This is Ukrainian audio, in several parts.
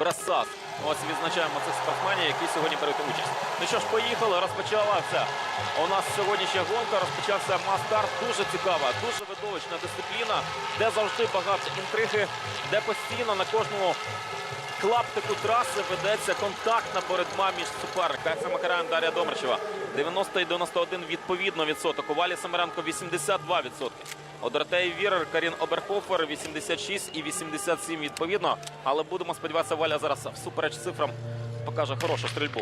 Брасас. Ось відзначаємо цих спортсменів, які сьогодні беруть участь. Ну що ж, поїхали. Розпочалася у нас сьогоднішня гонка. Розпочався мастарт. Дуже цікава, дуже видовищна дисципліна, де завжди багато інтриги, де постійно на кожному клаптику траси ведеться контактна боротьба між суперниками. Кайса Макараєм, Дар'я Домрачева. 90 і 91 відповідно відсоток. У Валі Самаренко 82 відсотки. У Доротеї Вірер, Карін Оберхофер 86 і 87 відповідно. Але будемо сподіватися, Валя зараз всупереч цифрам покаже хорошу стрільбу.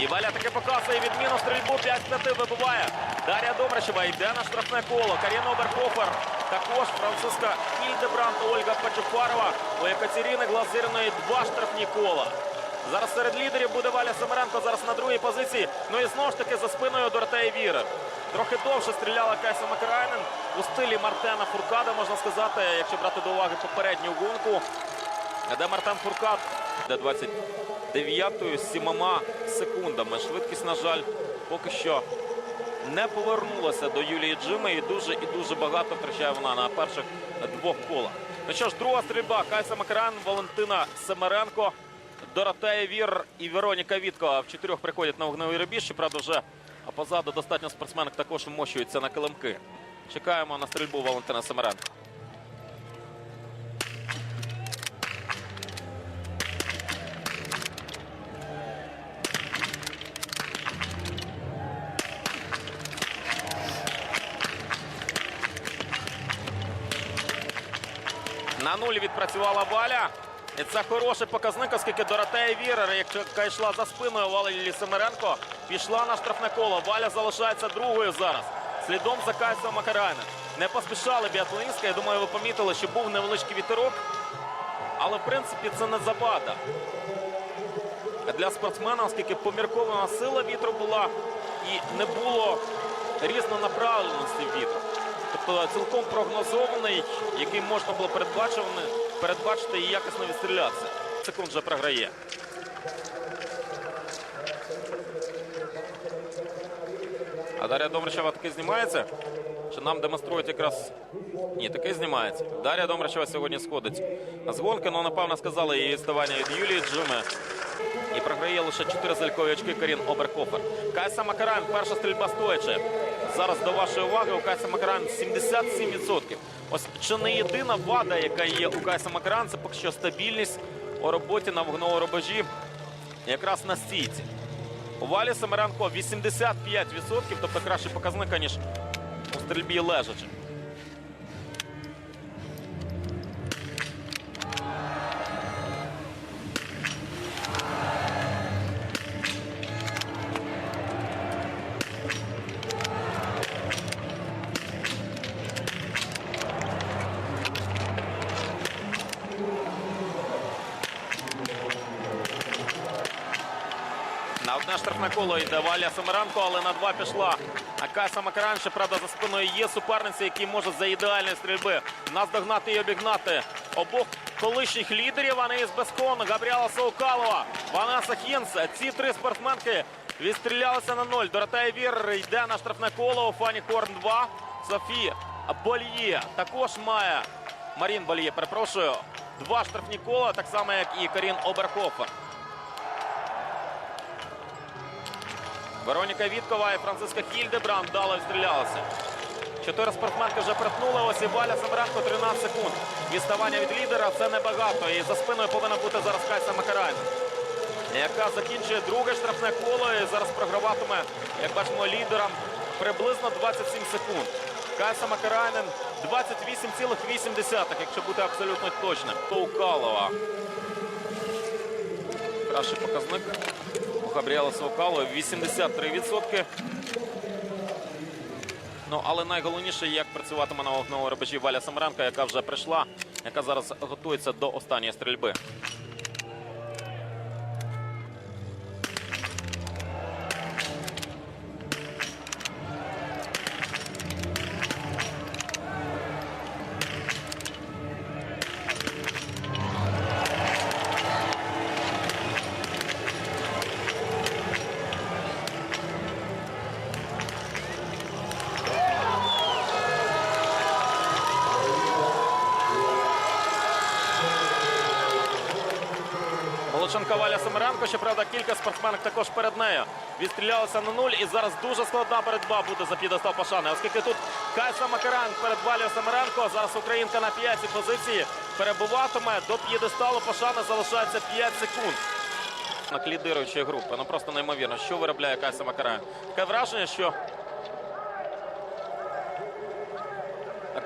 І Валя таки показує відміну стрільбу 5 з 5 вибиває. Дар'я Добрачева йде на штрафне коло. Каріна Оберхофер. Також французька Ільдебрант Ольга Пачуфарова. У Екатерини Глазирної два штрафні кола. Зараз серед лідерів буде Валя Семеренко. Зараз на другій позиції. Ну і знову ж таки за спиною Доротеї Вірер. Трохи довше стріляла Кайса Макарайнен у стилі Мартена Фуркада, можна сказати, якщо брати до уваги попередню гонку. Де Мартен Фуркад, де 29-ю з 7 секундами. Швидкість, на жаль, поки що не повернулася до Юлії Джими і дуже і дуже багато втрачає вона на перших двох колах. Ну що ж, друга стрільба. Кайса Макаран, Валентина Семеренко, Доротея Вір і Вероніка Вітко в чотирьох приходять на вогневий рубіж. Щоправда, вже позаду достатньо спортсменок також вмощуються на килимки. Чекаємо на стрільбу Валентина Семеренко. На нуль відпрацювала Валя. І це хороший показник, оскільки Доротея Вірер, яка йшла за спиною Валерії Семеренко, пішла на штрафне коло. Валя залишається другою зараз. Слідом за Кайсом Макарайнем. Не поспішали біатлоністка. Я думаю, ви помітили, що був невеличкий вітерок. Але в принципі це не забада. Для спортсмена, оскільки поміркована сила вітру була і не було різнонаправленості вітру. Тобто цілком прогнозований, який можна було передбачити, і якісно відстрілятися. Секунд вже програє. А Дар'я Домрачева таки знімається? Чи нам демонструють якраз. Ні, таки знімається. Дар'я Домрачева сьогодні сходить з гонки, ну напевно сказали її відставання від Юлії Джими. І програє лише 4 залькові очки Карін Оберкофер. Кайса Макаран, перша стрільба стоячи. Зараз до вашої уваги у Кайса Макаран 77%. Ось чи не єдина вада, яка є у Кайса Макаран, це поки що стабільність у роботі на вогневому рубежі якраз на стійці. У Валі Семеренко 85%, тобто кращий показник, ніж у стрільбі лежачи. На штрафне коло йде Валя Семеренко, але на два пішла. А Кайса Макаран, ще, правда, за спиною є суперниця, який може за ідеальної стрільби наздогнати і обігнати обох колишніх лідерів. Анеїс Бескон, Габріела Саукалова, Ванеса Хінс. Ці три спортсменки відстрілялися на ноль. Доротея Вір йде на штрафне коло. У Фані Корн 2. Софі Больє також має Марін Больє, перепрошую. Два штрафні кола, так само, як і Карін Оберхофер. Вероніка Віткова і Франциска Хільдебранд вдало відстрілялися. Чотири спортсменки вже перетнули. Ось і Валя Семеренко 13 секунд. Відставання від лідера це небагато. І за спиною повинна бути зараз Кайса Макарайна, яка закінчує друге штрафне коло і зараз програватиме, як бачимо, лідерам приблизно 27 секунд. Кайса Макарайнен 28,8, якщо бути абсолютно точним. Тоукалова. Кращий показник. Габріела Саукалова 83%. Ну, але найголовніше, як працюватиме на вогневому рубежі Валя Самаренко, яка вже прийшла, яка зараз готується до останньої стрільби. Француженка Валя Семеренко. Щоправда, кілька спортсменок також перед нею відстрілялися на нуль. І зараз дуже складна боротьба буде за підостав пошани. Оскільки тут Кайса Макаран перед Валією Семеренко. Зараз українка на п'ятій позиції перебуватиме. До п'єдесталу пошани залишається 5 секунд. На лідируючої групи. Ну просто неймовірно, що виробляє Кайса Макаран. Таке враження, що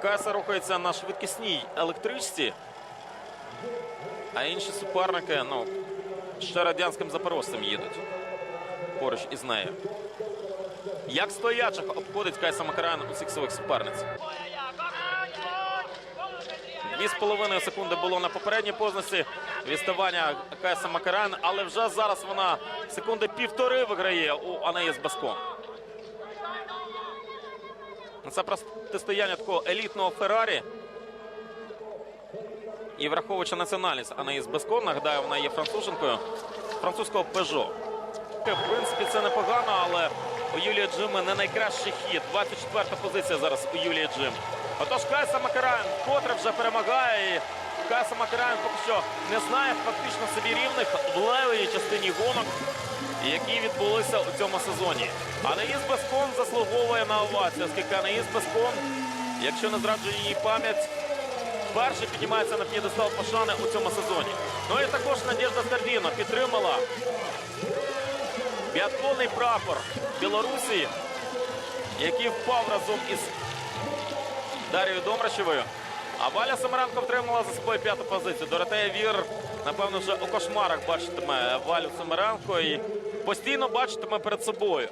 Кайса рухається на швидкісній електричці. А інші суперники, ну, ще радянським запорожцем їдуть поруч із нею. Як стоячих обходить Кайса Макаран усіх своїх суперниць? Дві з половиною секунди було на попередній позначці відставання Кайса Макаран, але вже зараз вона секунди півтори виграє у Анаїс Баскон. Це протистояння такого елітного Феррарі. І враховуючи національність Анаїс Бескон, нагадаю, вона є француженкою французького Peugeot. В принципі, це непогано, але у Юлії Джими не найкращий хід. 24-та позиція зараз у Юлії Джим. Отож, Кайса Макарайн вкотре вже перемагає. І Кайса Макарайн поки що не знає фактично собі рівних в левій частині гонок, які відбулися у цьому сезоні. Анаїс Бескон заслуговує на овацію, оскільки Анаїс Бескон, якщо не зраджує її пам'ять, Перший піднімається на п'єдестал пошани у цьому сезоні. Ну і також Надежда Стардіно підтримала біатлонний прапор Білорусі, який впав разом із Дарією Домрачевою. А Валя Семеренко втримала за собою п'яту позицію. Доротея Вір, напевно, вже у кошмарах бачитиме Валю Семеренко і постійно бачитиме перед собою.